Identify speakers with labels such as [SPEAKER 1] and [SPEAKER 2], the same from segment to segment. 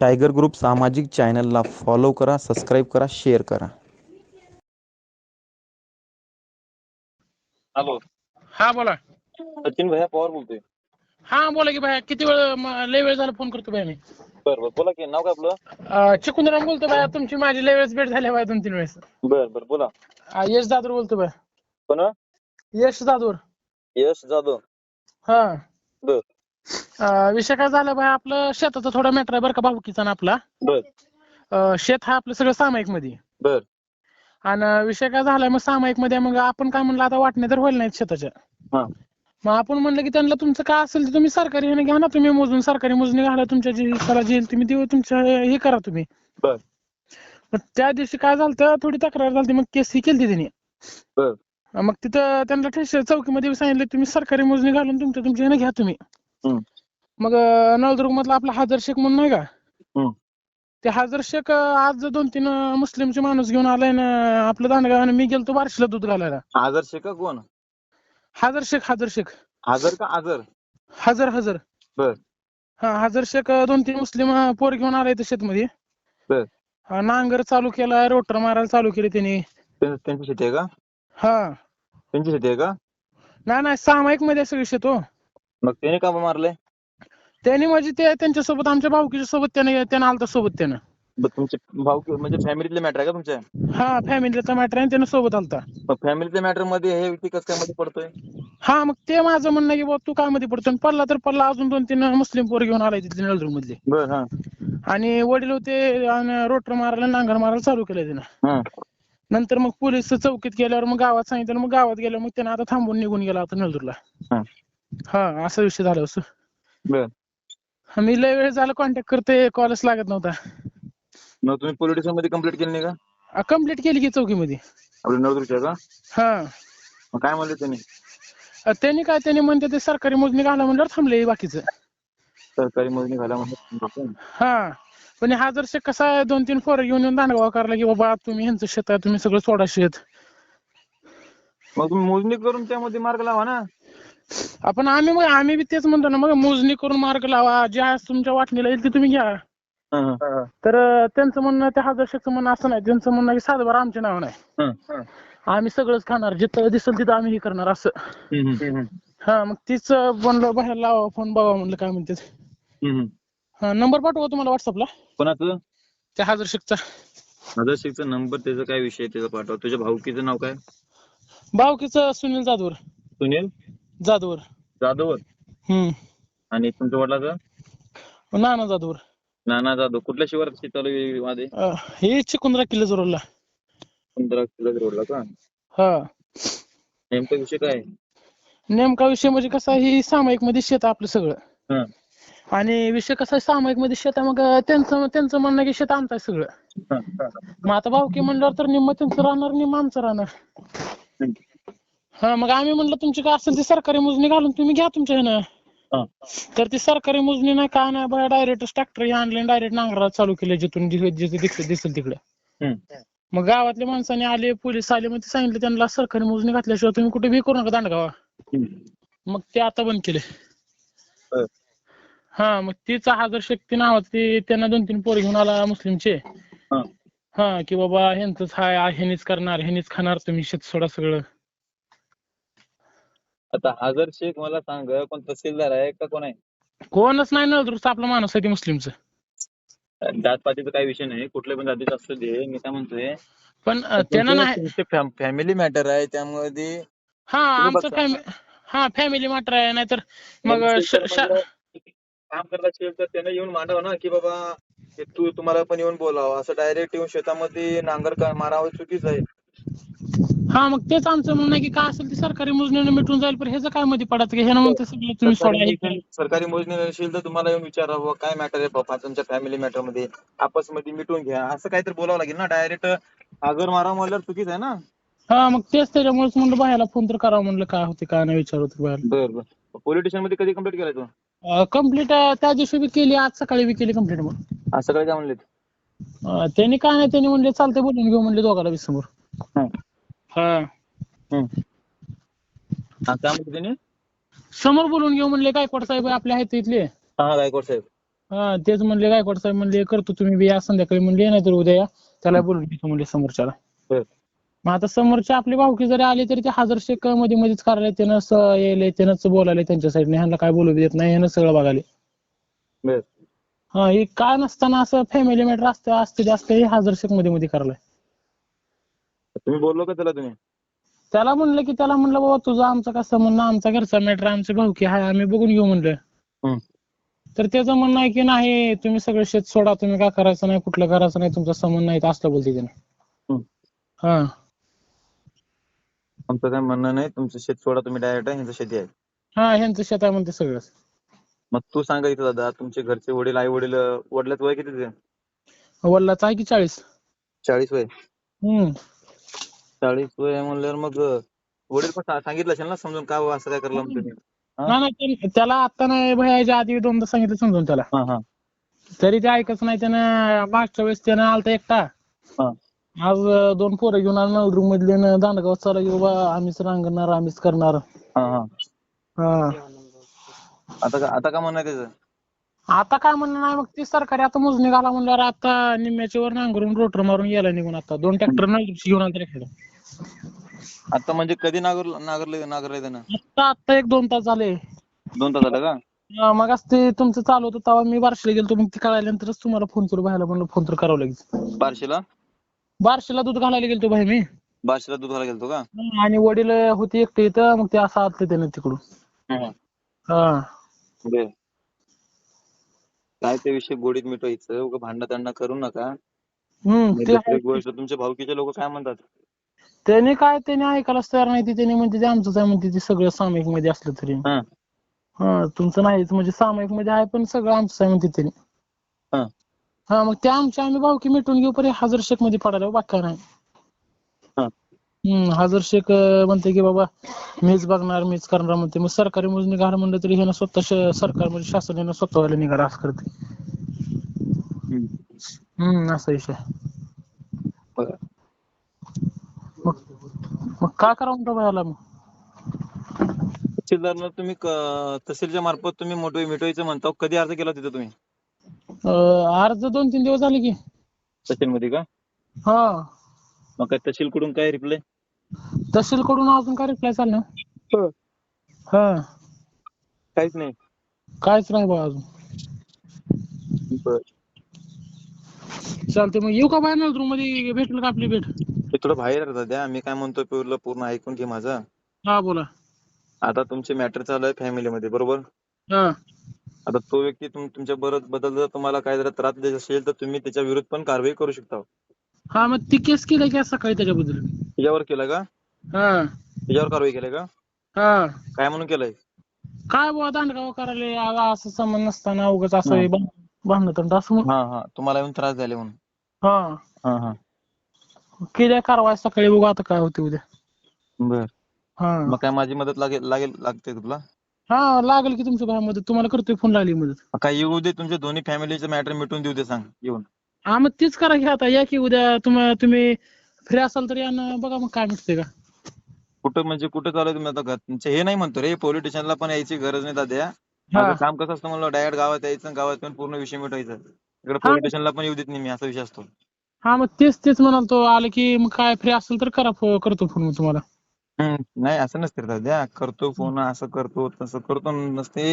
[SPEAKER 1] Tiger group सामाजिक चॅनलला follow करा सबस्क्राईब करा शेअर करा.
[SPEAKER 2] हॅलो
[SPEAKER 3] हा बोला.
[SPEAKER 2] सचिन भैया पवार बोलतोय.
[SPEAKER 3] हा बोला की भाई किती वेळ म- लय वेळ झाला फ़ोन करतो भाई मी?
[SPEAKER 2] बर बर बोला की नाव काय आपलं?
[SPEAKER 3] अं, चिकुंदराम बोलतो भाई तुमची माझी लय वेळेस भेट झाली भाई दोन तीन वेळेस.
[SPEAKER 2] बर बर बोला.
[SPEAKER 3] अं, यश जाधवर बोलतो भाई
[SPEAKER 2] कोण?
[SPEAKER 3] यश जाधवर
[SPEAKER 2] यश जाधव.
[SPEAKER 3] हा.
[SPEAKER 2] बर.
[SPEAKER 3] अं, विषय काय झाला भाई आपलं शेताचा थोडा मॅटर आहे बरं का भाऊकीचा ना आपला.
[SPEAKER 2] बर.
[SPEAKER 3] अं, शेत हा आपलं सगळं सामायिकमध्ये
[SPEAKER 2] बर.
[SPEAKER 3] आणि विषय काय झालाय मग सामायिकमध्ये मग आपण काय म्हणलं आता वाटणे तर होईल नाहीत शेताच्या.
[SPEAKER 2] हा.
[SPEAKER 3] मग आपण म्हणलं की त्यांना तुमचं काय असेल ते तुम्ही सरकारी ह्याने घ्या ना तुम्ही मोजून सरकारी मोजणी घाला तुमच्या जे करा जे येईल तुम्ही देऊ तुमच्या हे करा तुम्ही.
[SPEAKER 2] बर.
[SPEAKER 3] मग त्या दिवशी काय झालं थोडी तक्रार झाली मग केस ही केली त्यांनी.
[SPEAKER 2] बर.
[SPEAKER 3] मग तिथं त्यांना ठेस चौकीमध्ये सांगितलं तुम्ही सरकारी मोजणी घालून तुमच्या तुमच्या ह्याने घ्या तुम्ही.
[SPEAKER 2] हम्म.
[SPEAKER 3] मग नळदुर्ग मधला आपला हाजर शेख म्हणून नाही का? ते हाजर शेख आज दोन तीन मुस्लिमचे माणूस घेऊन आलाय ना आपलं दांडगाव मी गेलतो बार्शीला दूध घालायला.
[SPEAKER 2] आजर शेख कोण?
[SPEAKER 3] हाजर शेख हाजर शेख.
[SPEAKER 2] आजर का
[SPEAKER 3] हजर हजर.
[SPEAKER 2] बर.
[SPEAKER 3] हा हजर शेख दोन तीन मुस्लिम पोर घेऊन आलाय इथं शेतमध्ये. नांगर चालू केलाय रोटर मारायला चालू केले त्यांनी.
[SPEAKER 2] त्यां- त्यांची शेती आहे का?
[SPEAKER 3] हा.
[SPEAKER 2] त्यांची शेती आहे का?
[SPEAKER 3] नाही नाही सामायिकमध्ये सगळी शेत हो.
[SPEAKER 2] मग त्याने का मारले
[SPEAKER 3] त्यांनी म्हणजे ते त्यांच्यासोबत आमच्या भाऊकीच्या सोबत त्याने त्यानं आलता सोबत त्यानं.
[SPEAKER 2] तुमचे भाऊ म्हणजे फॅमिलीतले मॅटर आहे का तुमच्या
[SPEAKER 3] हा फॅमिलीचा मॅटर आहे त्यानं सोबत आलता.
[SPEAKER 2] मग फॅमिलीतल्या मॅटरमध्ये हे व्यक्ती कसं काय मध्ये पडतोय?
[SPEAKER 3] हा मग ते माझं म्हणणं आहे की बाबा तू काय मध्ये पडतो आणि पडला तर पडला. अजून दोन तीन मुस्लिम पोर घेऊन आलाय तिथले नळदुर्ग मधले.
[SPEAKER 2] बर हा.
[SPEAKER 3] आणि वडील होते आणि रोटर मारायला नांगर मारायला चालू केलं त्यानं.
[SPEAKER 2] हा.
[SPEAKER 3] नंतर मग पोलीस चौकीत गेल्यावर मग गावात सांगितलं मग गावात गेल्यावर मग त्यानं आता थांबून निघून गेला आता नळदुरला
[SPEAKER 2] हा.
[SPEAKER 3] हा असा विषय झाला असं.
[SPEAKER 2] बर.
[SPEAKER 3] मी लय वेळ झाला कॉन्टॅक्ट करते कॉलच लागत नव्हता.
[SPEAKER 2] मग तुम्ही पोलीसमध्ये कंप्लीट केली नाही का?
[SPEAKER 3] कंप्लीट केली की चौकीमध्ये.
[SPEAKER 2] आपल्या नवदृष्टी का?
[SPEAKER 3] हा.
[SPEAKER 2] मग काय म्हणले त्यांनी?
[SPEAKER 3] अ, त्यांनी काय त्यांनी म्हणते ते सरकारी मोजणी घाला म्हणल्यावर थांबले बाकीचं.
[SPEAKER 2] सरकारी मोजणी घाला म्हणजे
[SPEAKER 3] हा. पण हा जर शेत कसा आहे दोन तीन पोरं घेऊन येऊन दांडगाव करायला की बाबा तुम्ही ह्यांचं शेत आहे तुम्ही सगळं सोडा शेत.
[SPEAKER 2] मग तुम्ही मोजणी करून त्यामध्ये मार्ग लावा ना.
[SPEAKER 3] आपण आम्ही मग आम्ही बी तेच म्हणतो ना मग मोजणी करून मार्ग लावा. ज्या तुमच्या वाटणीला येईल ते तुम्ही घ्या.
[SPEAKER 2] हा, हा.
[SPEAKER 3] तर अ, त्यांचं म्हणणं त्या हजार शेतचं म्हणणं असं नाही. त्यांचं म्हणणं आहे की सातबारा आमच्या नाव नाही.
[SPEAKER 2] हा.
[SPEAKER 3] आम्ही सगळंच खाणार. जिथं दिसेल तिथं आम्ही हे करणार असं. हा मग तीच बनलो बाहेर लावा फोन बघा म्हणलं काय म्हणते
[SPEAKER 2] हम्म, हम्म.
[SPEAKER 3] हा नंबर पाठवा तुम्हाला व्हॉट्सअपला
[SPEAKER 2] कोणाचं?
[SPEAKER 3] त्या हजार शेखचा
[SPEAKER 2] मदरशिकचा नंबर त्याचा काय विषय त्याचा पाठवा. तुझ्या भाऊकीचं नाव काय?
[SPEAKER 3] भावकीचं सुनील जाधवर.
[SPEAKER 2] सुनील?
[SPEAKER 3] जाधवर.
[SPEAKER 2] जाधव
[SPEAKER 3] हम्म.
[SPEAKER 2] आणि तुमच्या वडिलाचं?
[SPEAKER 3] नाना जाधवर.
[SPEAKER 2] नाना जाधव. कुठल्या शिवारात शेत चालू
[SPEAKER 3] अ, हे चिकुंद्रा किल्ले जोरला.
[SPEAKER 2] पंधरा किलो रोडला का?
[SPEAKER 3] हा.
[SPEAKER 2] नेमका विषय काय?
[SPEAKER 3] नेमका विषय म्हणजे कसा आहे, ही सामायिकमध्ये शेत आहे आपलं सगळं.
[SPEAKER 2] हा,
[SPEAKER 3] आणि विषय कसा आहे सामायिकमध्ये शेत आहे मग त्यांचं त्यांचं म्हणणं आहे की शेत आमचं आहे सगळं.
[SPEAKER 2] हा, हा.
[SPEAKER 3] मग आता भावकी म्हणल्यावर तर निम्म त्यांचं राहणार निम्म आमचं राहणार.
[SPEAKER 2] हम्म.
[SPEAKER 3] हा मग आम्ही म्हणलं तुमची काय असेल ती सरकारी मोजणी घालून तुम्ही घ्या तुमच्या ह्यानं
[SPEAKER 2] हा.
[SPEAKER 3] तर ती सरकारी मोजणी नाही काय नाही बघा डायरेक्ट ट्रॅक्टर आणले डायरेक्ट नांगराला चालू केले जिथून जिथं दिसेल दिसेल तिकडे
[SPEAKER 2] हम्म.
[SPEAKER 3] मग गावातल्या माणसाने आले पोलीस आले मग ते सांगितलं त्यांना सरकारी मोजणी घातल्याशिवाय तुम्ही कुठे बी करू नका दांडगावा
[SPEAKER 2] हम्म.
[SPEAKER 3] मग ते आता बंद केले
[SPEAKER 2] बर.
[SPEAKER 3] हा मग तीच हजार शक्ती नावाचं ते त्यांना दोन तीन पोरं घेऊन आला मुस्लिमचे
[SPEAKER 2] हा.
[SPEAKER 3] हा की बाबा ह्यांचंच हाय ह्यांनीच करणार ह्यांनीच खाणार तुम्ही शेत सोडा सगळं
[SPEAKER 2] आता हजर शेख मला सांग कोण तहसीलदार आहे का कोण आहे?
[SPEAKER 3] कोणच नाही नळदुर्गचा आपला माणूस आहे ते मुस्लिमचं.
[SPEAKER 2] जातपातीचा काही विषय नाही कुठल्या पण जातीचं असू दे मी काय म्हणतोय
[SPEAKER 3] पण अं, त्यानं नाही
[SPEAKER 2] फॅमिली मॅटर आहे त्यामध्ये
[SPEAKER 3] हा आमचं
[SPEAKER 2] बघता.
[SPEAKER 3] फॅमिली हा फॅमिली मॅटर आहे नाहीतर मग
[SPEAKER 2] मग
[SPEAKER 3] श- श-
[SPEAKER 2] काम करत असेल तर त्याने येऊन मांडावं ना की बाबा हे तू तुम्हाला पण येऊन बोलावं असं डायरेक्ट येऊन शेतामध्ये नांगर का मारावं चुकीचं आहे.
[SPEAKER 3] हा मग तेच आमचं म्हणणं आहे की काय असेल ते सरकारी मोजणीने मिटून जाईल पण ह्याचं काय मध्ये पडायचं की ह्यानं म्हणते सगळं तुम्ही सोडा
[SPEAKER 2] सरकारी
[SPEAKER 3] हे करा.
[SPEAKER 2] मोजणी- सरकारी मोजणी नसेल तर तुम्हाला येऊन विचारावं काय मॅटर आहे बाबा तुमच्या फॅमिली मॅटरमध्ये? आपसमध्ये मिटून घ्या. असं काहीतरी बोलावं लागेल ना डायरेक्ट आगर मारा म्हणल्यावर चुकीचं आहे ना?
[SPEAKER 3] हा मग तेच त्याच्यामुळेच म्हणलं बाहेरला फोन तर करावं म्हणलं काय होते काय नाही विचारत बाहेर
[SPEAKER 2] बर बर. मध्ये कधी कंप्लीट केलाय तू?
[SPEAKER 3] कंप्लीट त्या दिवशी बी केली आज सकाळी बी केली कंप्लीट मग.
[SPEAKER 2] असं काय काय म्हणले
[SPEAKER 3] अं, त्यांनी काय नाही त्यांनी म्हणले चालते बोलून घेऊ म्हणले दोघाला बी समोर. हा.
[SPEAKER 2] काय म्हणते त्याने
[SPEAKER 3] समोर बोलून घेऊ म्हणले गायकवाड साहेब आपले आहेत इथले.
[SPEAKER 2] हा गायकवाड साहेब.
[SPEAKER 3] हा तेच म्हणले गायकवाड साहेब म्हणले करतो तुम्ही बी या संध्याकाळी म्हणले नाही तर उद्या या. त्याला बोलून घेतो म्हणले समोरच्याला. मग आता समोरचे आपली भावकी जरी आली तरी ते हजार शेकमध्ये मध्येच करायला त्यानं स- यायले त्यानंच बोलायला त्यांच्या साईडने. ह्यांना काय बोलू देत नाही ह्यानं सगळं बघायला.
[SPEAKER 2] बर.
[SPEAKER 3] हा हे काय नसताना असं फॅमिली मॅटर असतं असते जास्त हे हजार शेकमध्ये मध्ये करायला
[SPEAKER 2] तुम्ही बोललो का त्याला तुम्ही?
[SPEAKER 3] त्याला म्हणलं की त्याला म्हणलं बाबा तुझा आमचा कसं म्हणणं आमचा घरचा मॅटर आमची भावकी आहे आम्ही बघून घेऊ म्हणलं. तर त्याचं म्हणणं आहे की नाही तुम्ही सगळं शेत सोडा तुम्ही काय करायचं नाही कुठलं करायचं नाही तुमचा संबंध नाही असलं बोलते त्याने. हा.
[SPEAKER 2] आमचं काय म्हणणं नाही तुमचं शेत सोडा तुम्ही डायरेक्ट ह्यांचं शेती आहे.
[SPEAKER 3] हा ह्यांचं शेत आहे म्हणते सगळं
[SPEAKER 2] मग तू सांगा इथं दादा तुमचे घरचे वडील आई वडील वडिलाचं वय किती
[SPEAKER 3] वडिलाचं आहे की चाळीस?
[SPEAKER 2] चाळीस वय.
[SPEAKER 3] हम्म.
[SPEAKER 2] चाळीस वय आहे म्हणल्यावर मग वडील पण सा- सांगितलं असेल ना समजून का हो असं काय करलं म्हणून तुम्ही? हा?
[SPEAKER 3] नाही नाही त्याला आता नाही भयाच्या आधी दोनदा सांगितलं समजून त्याला.
[SPEAKER 2] हा हा.
[SPEAKER 3] तरी ते ऐकच नाही त्यानं मागच्या वेळेस त्यानं आलता एकटा.
[SPEAKER 2] हा.
[SPEAKER 3] आज अं, दोन पोरं घेऊन आला नवरू मधले दांडगाव चाला की बाबा आम्हीच रांगणार आम्हीच करणार.
[SPEAKER 2] हा हा.
[SPEAKER 3] हा.
[SPEAKER 2] आता का आता का म्हणणं आहे त्याचं?
[SPEAKER 3] आता काय म्हणणं नाही मग ती सरकारी आता मोजणी घाला म्हणल्यावर आता निम्म्याच्या वर नांगरून रोटर मारून गेला निघून आता. दोन ट्रॅक्टर घेऊन आला त्याकडे
[SPEAKER 2] आता म्हणजे कधी नागर नागरले नागरले त्यानं?
[SPEAKER 3] आता आता एक दोन तास झाले.
[SPEAKER 2] दोन तास झालं का?
[SPEAKER 3] मग आज ते तुमचं चालू होतं तेव्हा मी बारशीला गेलो मग ते कळाल्यानंतरच तुम्हाला फोन करू भायला म्हणलं फोन तर करावं लागेल
[SPEAKER 2] बारशीला?
[SPEAKER 3] बारशीला दूध घालायला गेलतो भाई मी.
[SPEAKER 2] बारशीला दूध घालायला गेलतो का?
[SPEAKER 3] आणि वडील होते एकटे इथं मग ते असं आलं त्याने तिकडून.
[SPEAKER 2] हा. काय ते विषय गोडीत मिटवायचं उगा भांडण तांडण करू नका.
[SPEAKER 3] हम्म
[SPEAKER 2] आणि
[SPEAKER 3] ते
[SPEAKER 2] दुसरी
[SPEAKER 3] आहे.
[SPEAKER 2] गोष्ट तुमचे भाऊकीचे लोक काय म्हणतात?
[SPEAKER 3] त्याने काय त्याने ऐकायलाच तयार नाही ते त्याने म्हणते ते आमचंच आहे म्हणते ते सगळं सामायिकमध्ये असलं तरी.
[SPEAKER 2] हा.
[SPEAKER 3] हा तुमचं नाहीच म्हणजे सामायिकमध्ये आहे पण सगळं आमचंच आहे म्हणते त्याने.
[SPEAKER 2] हा.
[SPEAKER 3] हा मग ते आमच्या आम्ही भावकी मिटून घेऊ पर्यंत हजार शेकमध्ये पडायला बाकी काय नाही.
[SPEAKER 2] हा.
[SPEAKER 3] हम्म हजार अं, म्हणते की बाबा मीच बघणार मीच करणार म्हणते. मग सरकारी मोजणी घाल म्हणलं तरी ह्यानं स्वतः श- सरकार म्हणजे शासन ह्यानं स्वतःवाला निघाला असं करते.
[SPEAKER 2] हम्म.
[SPEAKER 3] हम्म असा विषय
[SPEAKER 2] बरं.
[SPEAKER 3] मग काय करावं म्हणतो बायाला मग?
[SPEAKER 2] तहसीलदारला तुम्ही क- तहसीलच्या मार्फत तुम्ही मोठं मिटवायचं म्हणता. कधी अर्ज केला तिथं तुम्ही?
[SPEAKER 3] अं, अर्ज दोन तीन दिवस झाले की.
[SPEAKER 2] तहसीलमध्ये का?
[SPEAKER 3] हा.
[SPEAKER 2] मग काय तहसील कडून काय रिप्लाय
[SPEAKER 3] तहसील कडून अजून काय रिप्लाय चालला? हा.
[SPEAKER 2] काहीच नाही.
[SPEAKER 3] काहीच नाही बघा अजून.
[SPEAKER 2] बर.
[SPEAKER 3] चालते मग येऊ का बाहेर रूममध्ये? भेटेल का आपली भेट?
[SPEAKER 2] थोडं बाहेर द्या मी काय म्हणतोय पूर्ण पूर्ण ऐकून घे माझं.
[SPEAKER 3] हा बोला.
[SPEAKER 2] आता तुमचे मॅटर चालू आहे फॅमिलीमध्ये बरोबर?
[SPEAKER 3] हा.
[SPEAKER 2] आता तो व्यक्ती तुम तुमच्या बरोबर बद्दल जर तुम्हाला काय जर त्रास देत असेल तर तुम्ही त्याच्या विरुद्ध पण कारवाई करू शकता.
[SPEAKER 3] हा मग ती केस केली की सकाळी त्याच्याबद्दल?
[SPEAKER 2] त्याच्यावर केलं का?
[SPEAKER 3] हा.
[SPEAKER 2] त्याच्यावर कारवाई केली का?
[SPEAKER 3] हा.
[SPEAKER 2] काय म्हणून केलंय?
[SPEAKER 3] काय बुवा दांडगाव करायला असं संबंध नसताना उगाच असं भांडण असं म्हणून
[SPEAKER 2] हा हा. तुम्हाला येऊन त्रास झाले म्हणून.
[SPEAKER 3] हा.
[SPEAKER 2] हा हा.
[SPEAKER 3] केल्या कारवाई सकाळी बघू आता काय होते उद्या.
[SPEAKER 2] बर.
[SPEAKER 3] हा.
[SPEAKER 2] मग काय माझी मदत लागेल लागेल लागते तुला?
[SPEAKER 3] हा लागेल की तुमच्या भाई मदत. तुम्हाला करतोय फोन लागली मदत.
[SPEAKER 2] मग काय येऊ दे तुमच्या दोन्ही फॅमिलीचे मॅटर मिटून देऊ दे सांग येऊन.
[SPEAKER 3] हा मग तीच करा की आता. या की उद्या तुम्हा तुम्ही फ्री असाल तर या ना. बघा मग काय मिटते का.
[SPEAKER 2] कुठं म्हणजे कुठं चालू आहे तुम्ही आता घर- तुमचे हे नाही म्हणतो रे पोलीस स्टेशनला पण यायची गरज नाही दाद्या.
[SPEAKER 3] हा.
[SPEAKER 2] माझं काम कसं असतं म्हणलं डायरेक्ट गावात यायचं आणि गावात येऊन पूर्ण विषय मिटवायचा. इकडे
[SPEAKER 3] हा.
[SPEAKER 2] पोलीस स्टेशनला पण येऊ देत नाही मी असा विषय असतो.
[SPEAKER 3] हा मग तेच तेच म्हणाल तो आलं की मग काय फ्री असेल तर करा फो- करतो फोन मग तुम्हाला.
[SPEAKER 2] हम्म, नाही असं नसते रे दाद्या करतो फोन असं करतो तसं करतो नसते.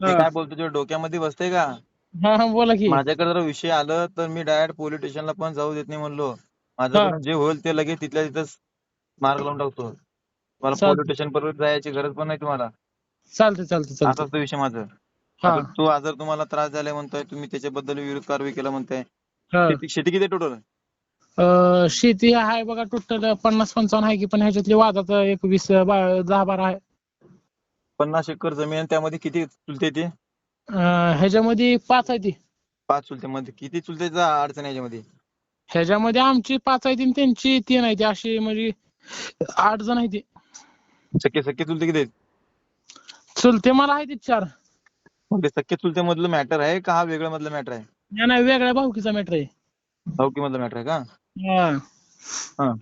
[SPEAKER 2] मी
[SPEAKER 3] हा.
[SPEAKER 2] काय बोलतो तुझ्या डोक्यामध्ये बसते का?
[SPEAKER 3] हा हा बोला की.
[SPEAKER 2] माझ्याकडे जर विषय आलं तर मी डायरेक्ट पोलीस स्टेशनला पण जाऊ देत नाही म्हणलो. माझ्याकडून जे होईल ते लगेच तिथल्या तिथंच मार्ग लावून टाकतो. मला
[SPEAKER 3] चालतंय.
[SPEAKER 2] पोलीस स्टेशन पर्यंत जायची गरज पण नाही तुम्हाला.
[SPEAKER 3] चालते चालते
[SPEAKER 2] असा
[SPEAKER 3] चालते
[SPEAKER 2] असतो विषय माझा.
[SPEAKER 3] हा.
[SPEAKER 2] आता तू आज जर तुम्हाला त्रास झाला म्हणतोय तुम्ही त्याच्याबद्दल विरोध कारवाई केला म्हणताय
[SPEAKER 3] हा.
[SPEAKER 2] शेती शेती किती टोटल
[SPEAKER 3] अं, शेती आहे बघा टोटल पन्नास पंचावन्न आहे की पण ह्याच्यातली वादात एक वीस बा- दहा बारा आहे.
[SPEAKER 2] पन्नास एकर जमीन आहे, त्यामध्ये किती चुलते ते?
[SPEAKER 3] अं, ह्याच्यामध्ये पाच आहे ती.
[SPEAKER 2] पाच चुलते मध्ये किती चुलतेचा अडचण आहे याच्यामध्ये
[SPEAKER 3] ह्याच्यामध्ये आमची पाच आहे ती आणि त्यांची तीन आहे ती. अशी म्हणजे आठ जण आहे ती.
[SPEAKER 2] सख्खे सख्खे चुलते किती आहेत?
[SPEAKER 3] चुलते मला आहे ती चार.
[SPEAKER 2] मग ते सख्खे चुलते मधलं मॅटर आहे का हा वेगळं मधलं मॅटर आहे?
[SPEAKER 3] नाही, नाही वेगळ्या भाऊकीचा मॅटर आहे.
[SPEAKER 2] भाऊकी मधलं मॅटर आहे का?
[SPEAKER 3] हा.
[SPEAKER 2] हा.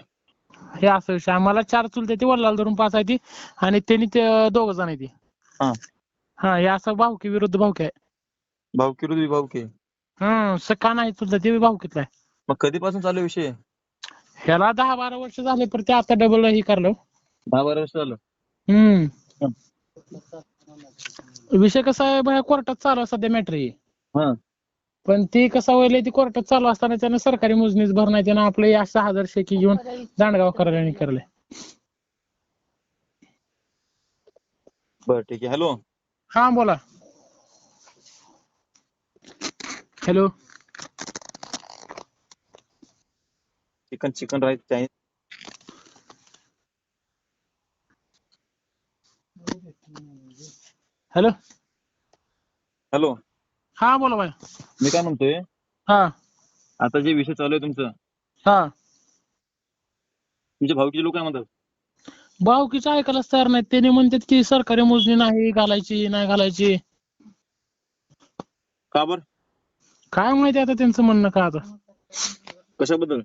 [SPEAKER 3] हे असं विषय. आम्हाला चार चुलते ती वडिलाला धरून पाच आहे ती आणि त्यांनी ते दोघ जण आहे ती.
[SPEAKER 2] हा.
[SPEAKER 3] हा हे असं भाऊकी विरुद्ध भाऊकी आहे.
[SPEAKER 2] भाऊकी रुद्वी भाऊकी
[SPEAKER 3] हं सका नाही तुझा ते बी भावकीतला आहे.
[SPEAKER 2] मग कधीपासून चालू आहे विषय?
[SPEAKER 3] ह्याला दहा बारा वर्ष झाले पण ते आता डबल हे करलं.
[SPEAKER 2] दहा बारा वर्ष झालं.
[SPEAKER 3] हम्म. विषय कसा आहे कोर्टात चालू आहे सध्या मॅटर
[SPEAKER 2] हा.
[SPEAKER 3] पण ती कसं व्हायला ती कोर्टात चालू असताना त्यानं सरकारी मोजणीच भर नाही त्यानं आपलं या सहा हजार शेकी घेऊन दांडगाव करायला निघालंय
[SPEAKER 2] बरं ठीक आहे. हॅलो.
[SPEAKER 3] हा बोला. Hello.
[SPEAKER 2] Chicken chicken rice Chinese
[SPEAKER 3] hello.
[SPEAKER 2] Hello.
[SPEAKER 3] हा बोला बाय
[SPEAKER 2] मी काय म्हणतोय?
[SPEAKER 3] हा.
[SPEAKER 2] आता जे विषय चालू आहे तुमचं
[SPEAKER 3] हा.
[SPEAKER 2] तुमच्या भाऊकीचे लोक काय म्हणतात?
[SPEAKER 3] भावकीचं ऐकायलाच तयार नाही त्याने म्हणतात की सरकारी मोजणी नाही घालायची नाही घालायची.
[SPEAKER 2] का बर?
[SPEAKER 3] काय माहिती आता त्यांचं म्हणणं का आता?
[SPEAKER 2] कशाबद्दल?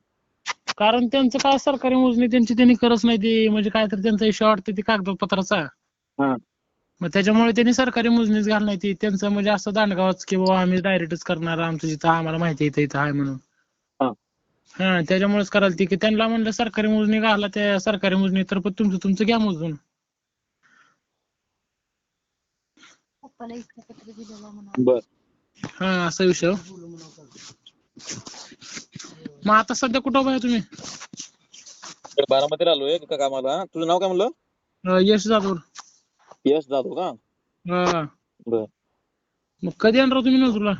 [SPEAKER 3] कारण त्यांचं काय सरकारी मोजणी त्यांची त्यांनी करत नाही ती. म्हणजे काय तर त्यांचा इश्यू वाटतं ती कागदपत्राचा.
[SPEAKER 2] हा.
[SPEAKER 3] मग त्याच्यामुळे त्यांनी सरकारी मोजणीच घाल नाही ती त्यांचं म्हणजे असं दांडगावच की बाबा आम्ही डायरेक्टच करणार आमचं जिथं आम्हाला माहिती आहे इथं इथं आहे म्हणून.
[SPEAKER 2] हा.
[SPEAKER 3] हा त्याच्यामुळेच करायला ती की त्यांना म्हणलं सरकारी मोजणी घाला त्या सरकारी मोजणी तर पण तुमचं तुमचं घ्या मोजून.
[SPEAKER 2] बर.
[SPEAKER 3] हा असा विषय हो. मग आता सध्या कुठं उभा आहे तुम्ही?
[SPEAKER 2] बारामतीला आलोय का कामाला. तुझं नाव काय म्हणलं?
[SPEAKER 3] यश जाधव.
[SPEAKER 2] यश जाधव का बर
[SPEAKER 3] मग कधी हो तुम्ही नजरूला